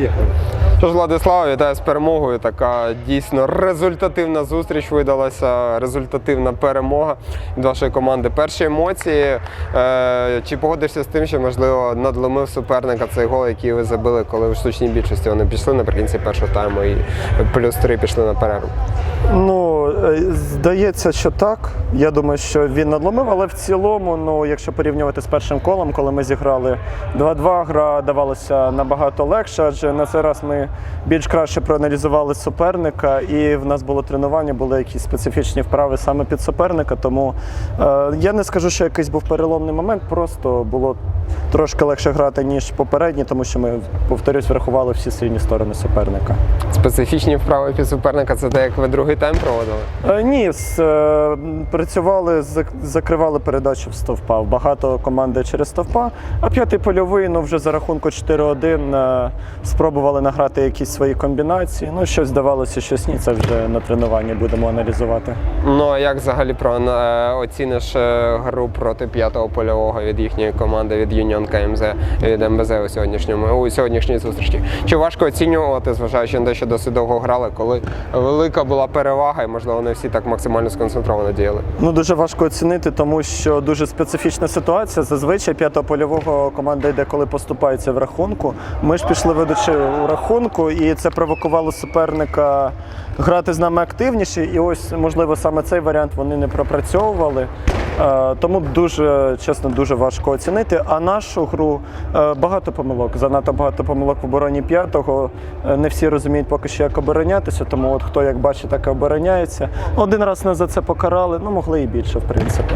Що ж, Владислав, вітаю з перемогою. Така дійсно результативна зустріч видалася, результативна перемога від вашої команди. Перші емоції. Е, чи погодишся з тим, що можливо надломив суперника цей гол, який ви забили, коли в штучній більшості вони пішли наприкінці першого тайму і плюс три пішли на перерву? Ну, е, здається, що так. Я думаю, що він надломив, але в цілому, ну, якщо порівнювати з першим колом, коли ми зіграли 2-2, гра давалася набагато легше, адже на цей раз ми більш краще проаналізували суперника, і в нас було тренування, були якісь специфічні вправи саме під суперника. Тому е, я не скажу, що якийсь був переломний момент, просто було трошки легше грати, ніж попередні, тому що ми, повторюсь, врахували всі сильні сторони суперника. Специфічні вправи під суперника це те, як ви другий тайм проводили? Е, Ні, з, е, працювали, зак- закривали передачу в стовпа. Багато команди через стовпа. А п'ятий польовий, ну вже за рахунку 4-1 е, спробували награти якісь свої комбінації. Ну, щось здавалося, щось ні. Це вже на тренуванні будемо аналізувати. Ну а як взагалі про оціниш е, гру проти п'ятого польового від їхньої команди від Юніон КМЗ від МБЗ у сьогоднішньому у сьогоднішній зустрічі? Чи важко оцінювати, зважаючи на те, що досить довго грали, коли велика була перевага, і можливо не всі так максимально сконцентровано діяли? Ну дуже важко оцінити, тому що дуже специфічна ситуація. Зазвичай п'ятого польового команда йде, коли поступається в рахунку. Ми ж пішли ведучи у рахунку, і це провокувало суперника грати з нами активніше. І ось, можливо, саме цей варіант вони не пропрацьовували. Е, Тому дуже чесно, дуже важко оцінити. А нашу гру е, багато помилок. Занадто багато помилок в обороні п'ятого. Е, Не всі розуміють поки що, як оборонятися. Тому от хто як бачить, так і обороняється. Один раз нас за це покарали, ну могли і більше, в принципі.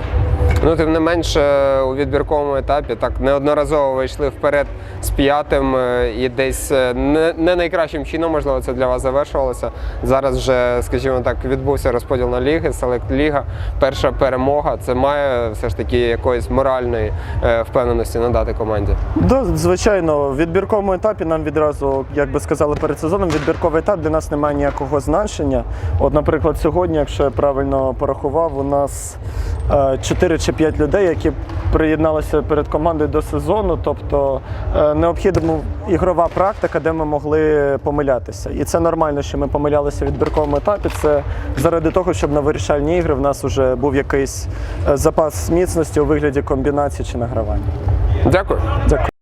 Ну, тим не менш, е, у відбірковому етапі так неодноразово вийшли вперед з п'ятим е, і десь е, не, не найкращим чином, можливо, це для вас завершувалося. Зараз вже, скажімо так, відбувся розподіл на ліги, селект ліга. Перша перемога. Це має все ж таки якоїсь моральної е, впевненості надати команді. Да, звичайно, в відбірковому етапі нам відразу, як би сказали перед сезоном, відбірковий етап для нас не має ніякого значення. От, наприклад, сьогодні, якщо я правильно порахував, у нас 4 чи 5 людей, які приєдналися перед командою до сезону. Тобто е, необхідна ігрова практика, де ми могли помилятися. І це нормально, що ми помилялися в відбірковому етапі. Це заради того, щоб на вирішальні ігри в нас вже був якийсь е, запас міцності у вигляді комбінації чи награвання. Дякую. Дякую.